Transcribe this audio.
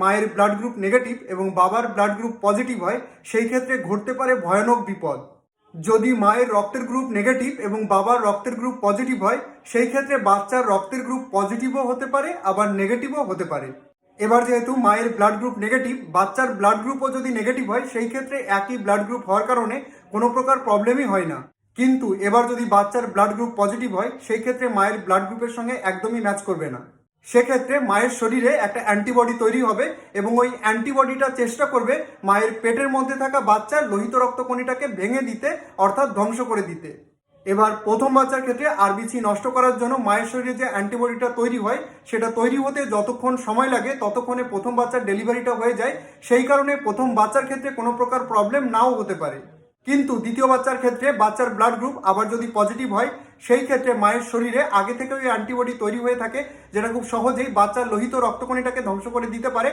মায়ের blood group negative এবং বাবার ব্লাড গ্রুপ পজিটিভ হয়, সেই ক্ষেত্রে ঘটতে পারে ভয়ানক বিপদ। যদি মায়ের রক্তের গ্রুপ নেগেটিভ এবং বাবার রক্তের গ্রুপ পজিটিভ হয়, সেই ক্ষেত্রে বাচ্চার রক্তের গ্রুপ পজিটিভও হতে পারে, আবার নেগেটিভও হতে পারে। এবার যেহেতু মায়ের ব্লাড গ্রুপ নেগেটিভ বাচ্চার ব্লাড গ্রুপও যদি নেগেটিভ হয়, সেই ক্ষেত্রে একই ব্লাড গ্রুপ হওয়ার কারণে কোনো প্রকার প্রবলেমই হয় না। কিন্তু এবার যদি বাচ্চার ব্লাড গ্রুপ পজিটিভ হয়, সেই ক্ষেত্রে মায়ের ব্লাড গ্রুপের সঙ্গে একদমই ম্যাচ করবে না। সেক্ষেত্রে মায়ের শরীরে একটা অ্যান্টিবডি তৈরি হবে এবং ওই অ্যান্টিবডিটা চেষ্টা করবে মায়ের পেটের মধ্যে থাকা বাচ্চার লোহিত রক্তকণিটাকে ভেঙে দিতে, অর্থাৎ ধ্বংস করে দিতে। এবার প্রথম বাচ্চার ক্ষেত্রে আরবিসি নষ্ট করার জন্য মায়ের শরীরে যে অ্যান্টিবডিটা তৈরি হয়, সেটা তৈরি হতে যতক্ষণ সময় লাগে, ততক্ষণে প্রথম বাচ্চার ডেলিভারিটা হয়ে যায়। সেই কারণে প্রথম বাচ্চার ক্ষেত্রে কোনো প্রকার প্রবলেম নাও হতে পারে। কিন্তু দ্বিতীয় বাচ্চার ক্ষেত্রে বাচ্চার ব্লাড গ্রুপ আবার যদি পজিটিভ হয়, সেই ক্ষেত্রে মায়ের শরীরে আগে থেকে ওই অ্যান্টিবডি তৈরি হয়ে থাকে, যেটা খুব সহজেই বাচ্চার লোহিত রক্তকণিটাকে ধ্বংস করে দিতে পারে।